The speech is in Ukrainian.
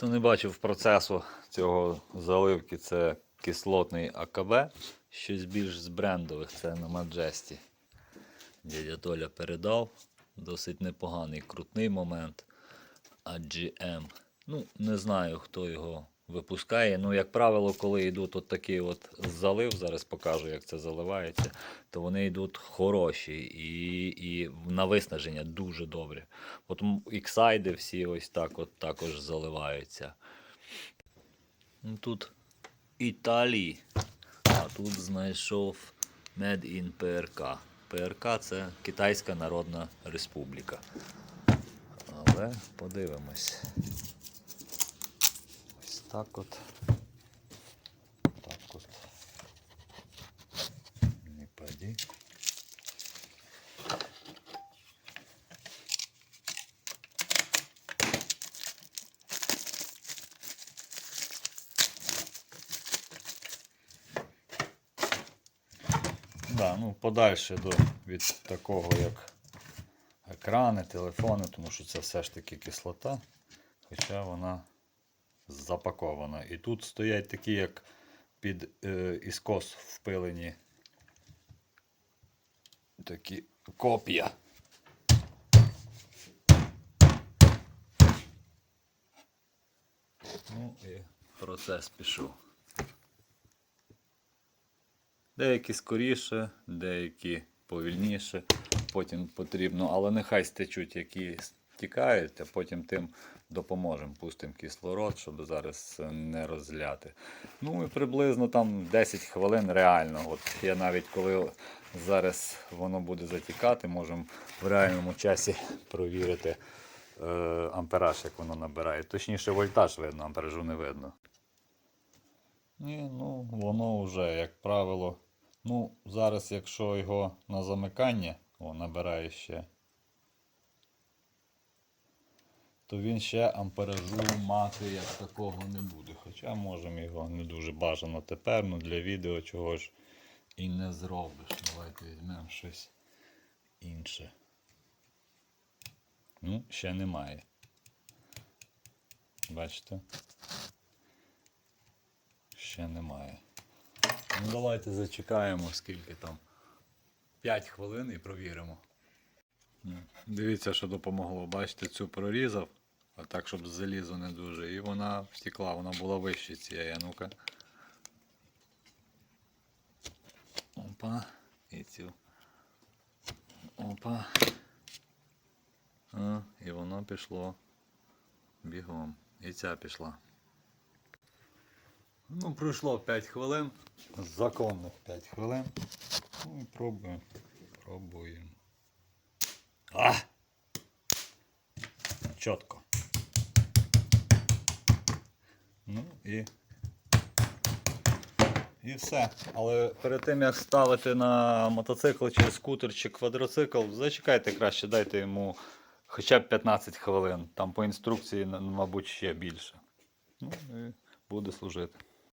Хто не бачив процесу цього заливки, це кислотний АКБ. Щось більш з брендових, це на Маджесті. Дядя Толя передав. Досить непоганий, крутний момент. А GM. Ну, не знаю, хто його випускає. Ну, як правило, коли йдуть от такий от залив, зараз покажу, як це заливається, то вони йдуть хороші і, і на виснаження дуже добрі. Потім іксайди всі ось так от також заливаються. Ну, Тут Італії, а тут знайшов Made in PRK. ПРК це Китайська Народна Республіка. Але подивимось. Так от. Так от. Не паді. Да, ну подальше до, від такого, як екрани, телефони, тому що це все ж таки кислота, хоча вона запакована. І тут стоять такі, як під е, іскос впилені такі копія. Ну і процес пішов. Деякі скоріше, деякі повільніше. Потім потрібно, але нехай стечуть, які стікають, а потім тим допоможемо. Пустимо кислород, щоб зараз не розляти. Ну і приблизно там 10 хвилин реально. От я навіть коли зараз воно буде затікати, можемо в реальному часі провірити е, ампераж, як воно набирає. Точніше, вольтаж видно, амперажу не видно. Ні, ну воно вже, як правило. Ну, зараз, якщо його на замикання, о, набирає ще, то він ще амперажу мати як такого не буде. Хоча можемо його не дуже бажано тепер, ну для відео чого ж і не зробиш. Давайте візьмемо щось інше. Ну, ще немає. Бачите? Ще немає. Ну, давайте зачекаємо, скільки там. 5 хвилин і провіримо. Дивіться, що допомогло. Бачите, цю прорізав, а так, щоб залізо не дуже. І вона втекла, вона була вище цієї. Ну-ка. Опа. І цю. Опа. А, і воно пішло бігом. І ця пішла. Ну, пройшло 5 хвилин. Законних 5 хвилин. Ну і пробуємо. Пробуємо. А! Чітко. І. І все. Але перед тим як ставити на мотоцикл чи скутер чи квадроцикл, зачекайте краще, дайте йому хоча б 15 хвилин. Там по інструкції, мабуть, ще більше. Ну і буде служити.